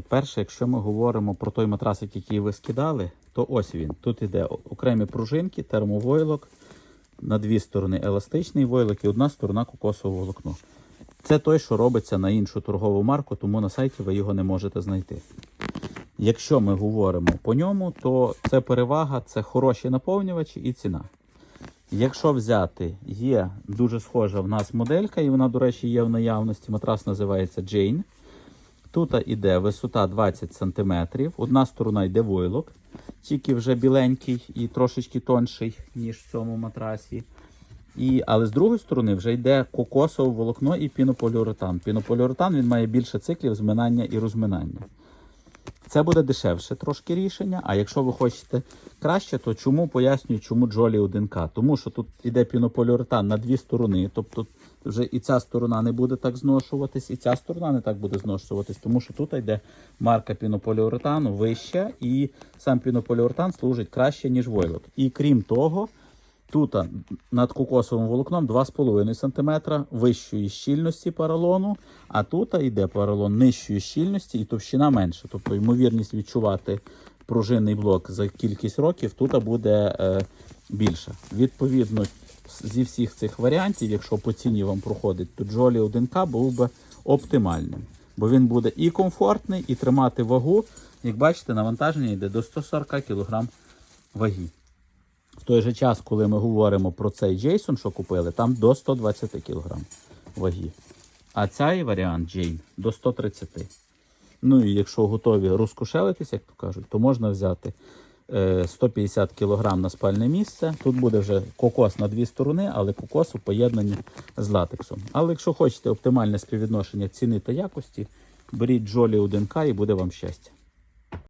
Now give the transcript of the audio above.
Перше, якщо ми говоримо про той матрасик, який ви скидали, то ось він. Тут іде окремі пружинки, термовойлок, на дві сторони еластичний войлок і одна сторона кокосового волокно. Це той, що робиться на іншу торгову марку, тому на сайті ви його не можете знайти. Якщо ми говоримо по ньому, то це перевага, це хороші наповнювачі і ціна. Якщо взяти, є дуже схожа в нас моделька, і вона, до речі, є в наявності. Матрас називається Jane. Тут іде висота 20 см, одна сторона йде войлок, тільки вже біленький і трошечки тонший, ніж в цьому матрасі. І, але з другої сторони вже йде кокосове волокно і пінополіуретан. Пінополіуретан він має більше циклів зминання і розминання. Це буде дешевше трошки рішення. А якщо ви хочете краще, то чому пояснюю, чому Джолі 1К? Тому що тут іде пінополіуретан на дві сторони, тобто вже і ця сторона не буде так зношуватись, і ця сторона не так буде зношуватись, тому що тут йде марка пінополіуретану вища, і сам пінополіуретан служить краще, ніж войлок. І крім того, Тут над кокосовим волокном 2,5 см вищої щільності поролону, а тут йде поролон нижчої щільності і товщина менша. Тобто ймовірність відчувати пружинний блок за кількість років тут буде е, більша. Відповідно, зі всіх цих варіантів, якщо по ціні вам проходить, то Джолі 1К був би оптимальним. Бо він буде і комфортний, і тримати вагу. Як бачите, навантаження йде до 140 кг ваги. Той же час, коли ми говоримо про цей Джейсон, що купили, там до 120 кг ваги. А цей варіант Джейн до 130. Ну і якщо готові розкошелитись, як то кажуть, то можна взяти е, 150 кг на спальне місце. Тут буде вже кокос на дві сторони, але кокос у поєднанні з латексом. Але якщо хочете оптимальне співвідношення ціни та якості, беріть Джолі 1К і буде вам щастя.